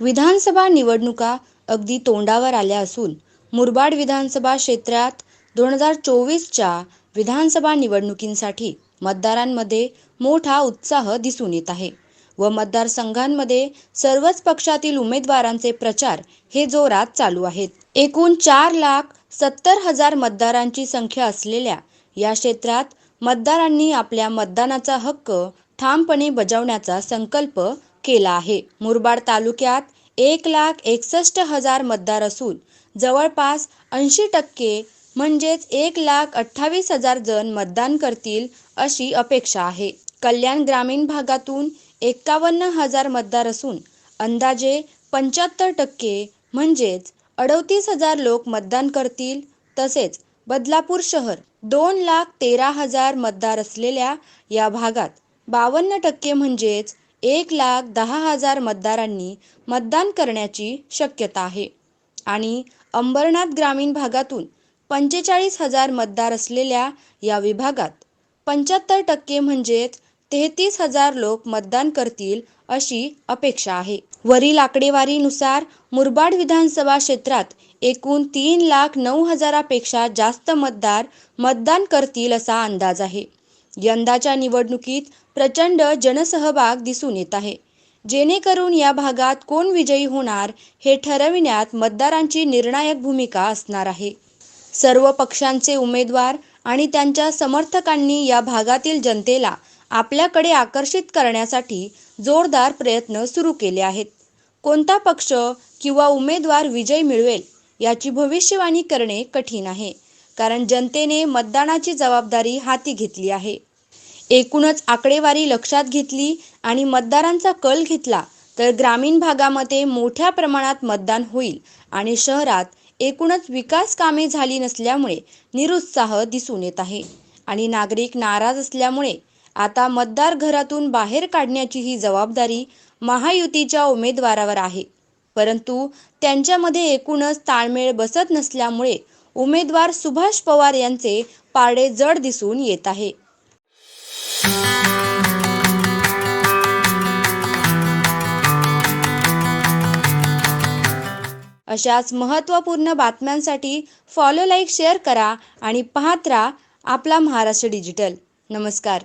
विधानसभा निवडणुका अगदी तोंडावर आल्या असून मुरबाड विधानसभा क्षेत्रात दोन हजार चोवीसच्या विधानसभा निवडणुकींसाठी मतदारांमध्ये मोठा उत्साह दिसून येत आहे व मतदारसंघांमध्ये सर्वच पक्षातील उमेदवारांचे प्रचार हे जोरात चालू आहेत. एकूण चार लाख सत्तर हजार मतदारांची संख्या असलेल्या या क्षेत्रात मतदारांनी आपल्या मतदानाचा हक्क ठामपणे बजावण्याचा संकल्प केला आहे. मुरबाड तालुक्यात एक लाख एकसष्ट हजार मतदार असून जवळपास ऐंशी टक्के म्हणजेच एक लाख अठ्ठावीस हजार जण मतदान करतील अशी अपेक्षा आहे. कल्याण ग्रामीण भागातून एक्कावन्न हजार मतदार असून अंदाजे पंच्याहत्तर टक्के म्हणजेच अडतीस हजार लोक मतदान करतील. तसेच बदलापूर शहर दोन लाख तेरा हजार मतदार असलेल्या या भागात बावन्न टक्के म्हणजेच एक लाख दहा हजार मतदारांनी मतदान करण्याची शक्यता आहे. आणि अंबरनाथ ग्रामीण भागातून पंचेचाळीस हजार मतदार असलेल्या या विभागात पंच्याहत्तर टक्के म्हणजेच तेहतीस हजार लोक मतदान करतील अशी अपेक्षा आहे. वरील आकडेवारीनुसार मुरबाड विधानसभा क्षेत्रात एकूण तीन लाख नऊ हजारापेक्षा जास्त मतदार मतदान करतील असा अंदाज आहे. यंदाच्या निवडणुकीत प्रचंड जनसहभाग दिसून येत आहे. जेणेकरून या भागात कोण विजयी होणार हे ठरविण्यात मतदारांची निर्णायक भूमिका असणार आहे. सर्व पक्षांचे उमेदवार आणि त्यांच्या समर्थकांनी या भागातील जनतेला आपल्याकडे आकर्षित करण्यासाठी जोरदार प्रयत्न सुरू केले आहेत. कोणता पक्ष किंवा उमेदवार विजय मिळवेल याची भविष्यवाणी करणे कठीण आहे. कारण जनतेने मतदानाची जबाबदारी हाती घेतली आहे. एकूणच आकडेवारी लक्षात घेतली आणि मतदारांचा कल घेतला तर ग्रामीण भागामध्ये मोठ्या प्रमाणात मतदान होईल आणि शहरात एकूणच विकास कामे झाली नसल्यामुळे निरुत्साह दिसून येत आहे. आणि नागरिक नाराज असल्यामुळे आता मतदार घरातून बाहेर काढण्याची ही जबाबदारी महायुतीच्या उमेदवारावर आहे. परंतु त्यांच्यामध्ये एकूणच ताळमेळ बसत नसल्यामुळे उमेदवार सुभाष पवार यांचे पारडे जड दिसून येत आहे. अशाच महत्त्वपूर्ण बातम्यांसाठी फॉलो लाईक शेअर करा आणि पाहत राहा आपला महाराष्ट्र डिजिटल नमस्कार.